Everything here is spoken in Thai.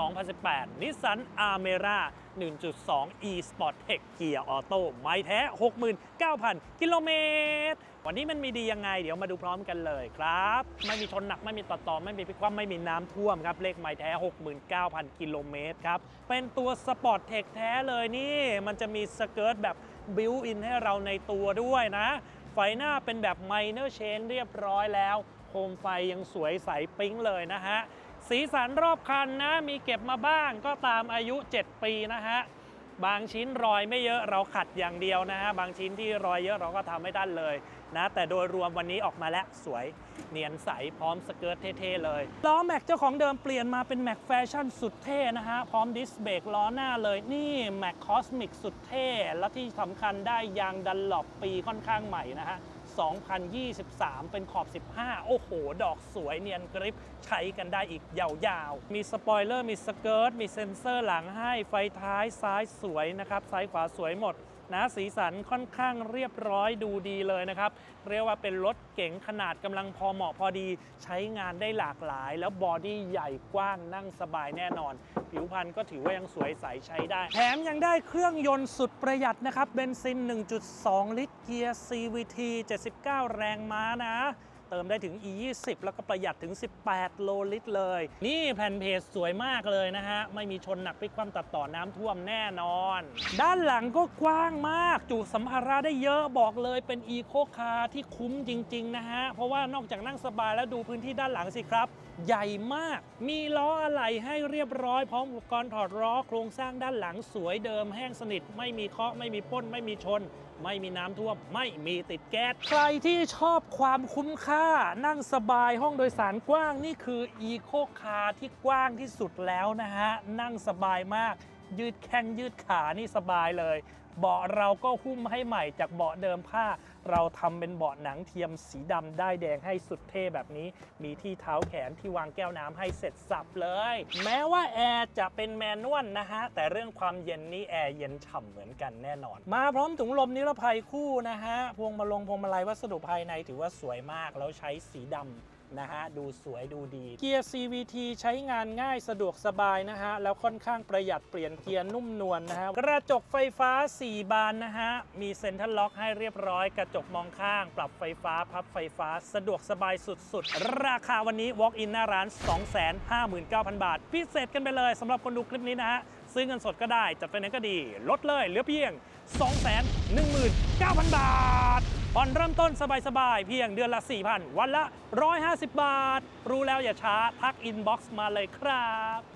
2018 Nissan Armera 1.2 e Sport Tech เกียร์ออโต้ไม่แท้ 69,000 กิโลเมตร วันนี้มันมีดียังไง เดี๋ยวมาดูพร้อมกันเลยครับ ไม่มีชนหนักไม่มีต่อต่อ ไม่มีพิคว่ำไม่มีน้ำท่วมครับ เลขไม้แท้ 69,000 กิโลเมตรครับ เป็นตัวสปอร์ตเทคแท้เลยนี่ มันจะมีสเกิร์ตแบบบิวอินให้เราในตัวด้วยนะ ไฟหน้าเป็นแบบไมเนอร์เชนเรียบร้อยแล้ว โคมไฟยังสวยใสปิ๊งเลยนะฮะ สีสันรอบคันนะมีเก็บมาบ้างก็ตามอายุ 7 ปีนะฮะ บางชิ้นรอยไม่เยอะเราขัดอย่างเดียวนะฮะ บางชิ้นที่รอยเยอะเราก็ทำไม่ได้เลยนะ แต่โดยรวมวันนี้ออกมาแล้วสวยเนียนใสพร้อมสเกิร์ตเท่ๆเลย ล้อแม็กเจ้าของเดิมเปลี่ยนมาเป็นแม็กแฟชั่นสุดเท่นะฮะ พร้อมดิสเบรกล้อหน้าเลยนี่แม็กคอสมิกสุดเท่ และที่สำคัญได้ยางดันหลบปีค่อนข้างใหม่นะฮะ 2023 เป็นขอบ 15 โอ้โห ดอกสวยเนียนกริปใช้กันได้อีกยาวๆ มีสปอยเลอร์ มีสเกิร์ต มีเซ็นเซอร์หลังให้ ไฟท้ายซ้ายสวยนะครับ ซ้ายขวาสวยหมด นะสีสันค่อนข้างเรียบร้อยดูดีเลยนะครับ เรียกว่าเป็นรถเก๋งขนาดกำลังพอเหมาะพอดี ใช้งานได้หลากหลาย แล้วบอดี้ใหญ่กว้างนั่งสบายแน่นอน ผิวพรรณก็ถือว่ายังสวยใสใช้ได้ แถมยังได้เครื่องยนต์สุดประหยัดนะครับเบนซิน 1.2 ลิตรเกียร์ CVT 79 แรงม้านะ เติมได้ถึง E20 แล้วก็ประหยัดถึง 18 โลลิตรเลย นี่แผ่นเพจสวยมากเลยนะฮะ ไม่มีชนหนักพลิกคว่ำตัดต่อน้ำท่วมแน่นอน ด้านหลังก็กว้างมาก จุสัมภาระได้เยอะบอกเลยเป็นอีโคคาร์ที่คุ้มจริง ๆ นะฮะ เพราะว่านอกจากนั่งสบายแล้วดูพื้นที่ด้านหลังสิครับ ใหญ่มาก มีล้ออะไหล่ให้เรียบร้อยพร้อมอุปกรณ์ถอดล้อโครงสร้างด้านหลังสวยเดิมแห้งสนิท ไม่มีเคาะไม่มีป้น ไม่มีชน ไม่มีน้ำท่วม ไม่มีติดแก๊สใครที่ชอบความคุ้มค่านั่งสบายห้องโดยสารกว้างนี่คืออีโคคาร์ที่กว้างที่สุดแล้วนะฮะ นั่งสบายมาก ยืดแข้งยืดขานี่สบายเลย เบาะเราก็หุ้มให้ใหม่จากเบาะเดิมผ้า เราทำเป็นเบาะหนังเทียมสีดำได้แดงให้สุดเท่แบบนี้ มีที่เท้าแขนที่วางแก้วน้ำให้เสร็จสับเลย แม้ว่าแอร์จะเป็นแมนนวลนะฮะ แต่เรื่องความเย็นนี่แอร์เย็นฉ่ำเหมือนกันแน่นอน มาพร้อมถุงลมนิรภัยคู่นะฮะ พวงมาลงพวงมาลัยวัสดุภายในถือว่าสวยมากแล้วใช้สีดำ นะฮะดูสวยดูดี เกียร์ CVT ใช้งานง่ายสะดวกสบายนะฮะ แล้วค่อนข้างประหยัดเปลี่ยนเกียร์นุ่มนวลนะฮะ กระจกไฟฟ้า 4 บานนะฮะ มีเซ็นทรัลล็อกให้เรียบร้อย กระจกมองข้าง ปรับไฟฟ้าพับไฟฟ้าสะดวกสบายสุดๆ ราคาวันนี้ Walk in หน้าร้าน 259,000 บาท พิเศษกันไปเลยสำหรับคนดูคลิปนี้นะฮะซื้อเงินสดก็ได้จัดไฟแนนซ์ก็ดี ลดเลยเหลือเพียง 219,000 บาทผ่อนเริ่มต้นสบายๆ เพียงเดือนละ 4,000 วันละ 150 บาท รู้แล้วอย่าช้า ทักอินบ็อกซ์มาเลยครับ